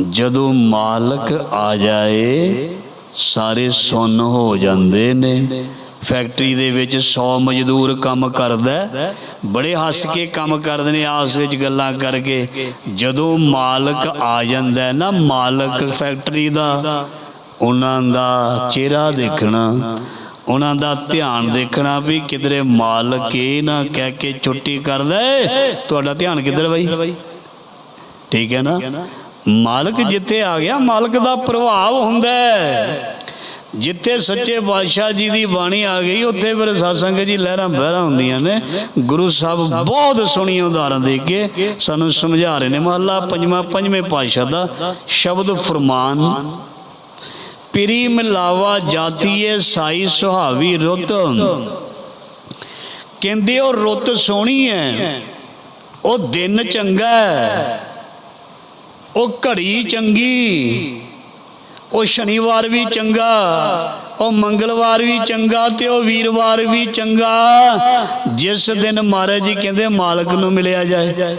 ਜਦੋਂ ਮਾਲਕ ਆ ਜਾਏ, ਸਾਰੇ ਸੁੰਨ ਹੋ ਜਾਂਦੇ ਨੇ। ਫੈਕਟਰੀ ਦੇ ਵਿੱਚ 100 ਮਜ਼ਦੂਰ ਕੰਮ ਕਰਦਾ ਬੜੇ ਹੱਸ ਕੇ ਕੰਮ ਕਰਦੇ ਨੇ ਆਪਸ ਵਿੱਚ ਗੱਲਾਂ ਕਰਕੇ। ਜਦੋਂ ਮਾਲਕ ਆ ਜਾਂਦਾ ਨਾ, ਮਾਲਕ ਫੈਕਟਰੀ ਦਾ, ਉਹਨਾਂ ਦਾ ਚਿਹਰਾ ਦੇਖਣਾ, ਉਹਨਾਂ ਦਾ ਧਿਆਨ ਦੇਖਣਾ ਵੀ ਕਿਧਰੇ ਮਾਲਕ ਇਹ ਨਾ ਕਹਿ ਕੇ ਛੁੱਟੀ ਕਰ ਲੈ ਤੁਹਾਡਾ ਧਿਆਨ ਕਿੱਧਰ ਬਈ? ਠੀਕ ਹੈ ਨਾ? ਮਾਲਕ ਜਿੱਥੇ ਆ ਗਿਆ ਮਾਲਕ ਦਾ ਪ੍ਰਭਾਵ ਹੁੰਦਾ ਜਿੱਥੇ ਸੱਚੇ ਬਾਦਸ਼ਾਹ ਜੀ ਦੀ ਬਾਣੀ ਆ ਗਈ ਉੱਥੇ ਫਿਰ ਸਾਸੰਗ ਜੀ ਲਹਿਰਾਂ ਬਹਿਰਾਂ ਹੁੰਦੀਆਂ ਨੇ। ਗੁਰੂ ਸਾਹਿਬ ਬਹੁਤ ਸੋਹਣੀ ਉਦਾਹਰਨ ਦੇ ਕੇ ਸਾਨੂੰ ਸਮਝਾ ਰਹੇ ਨੇ। ਮਹੱਲਾ ਪੰਜਵਾਂ ਪੰਜਵੇਂ ਪਾਤਸ਼ਾਹ ਦਾ ਸ਼ਬਦ ਫਰਮਾਨ ਪਿਰੀ ਮਿਲਾਵਾ ਜਾਤੀਏ ਸਾਈ ਸੁਹਾਵੀ ਰੁੱਤ। ਕਹਿੰਦੇ ਉਹ ਰੁੱਤ ਸੋਹਣੀ ਹੈ। ਉਹ ਦਿਨ ਚੰਗਾ ਹੈ। ਉਹ ਘੜੀ ਚੰਗੀ, ਉਹ ਸ਼ਨੀਵਾਰ ਵੀ ਚੰਗਾ, ਉਹ ਮੰਗਲਵਾਰ ਵੀ ਚੰਗਾ ਤੇ ਉਹ ਵੀਰਵਾਰ ਵੀ ਚੰਗਾ। ਜਿਸ ਦਿਨ ਮਹਾਰਾਜ ਜੀ ਕਹਿੰਦੇ, ਮਾਲਕ ਨੂੰ ਮਿਲਿਆ ਜਾਏ।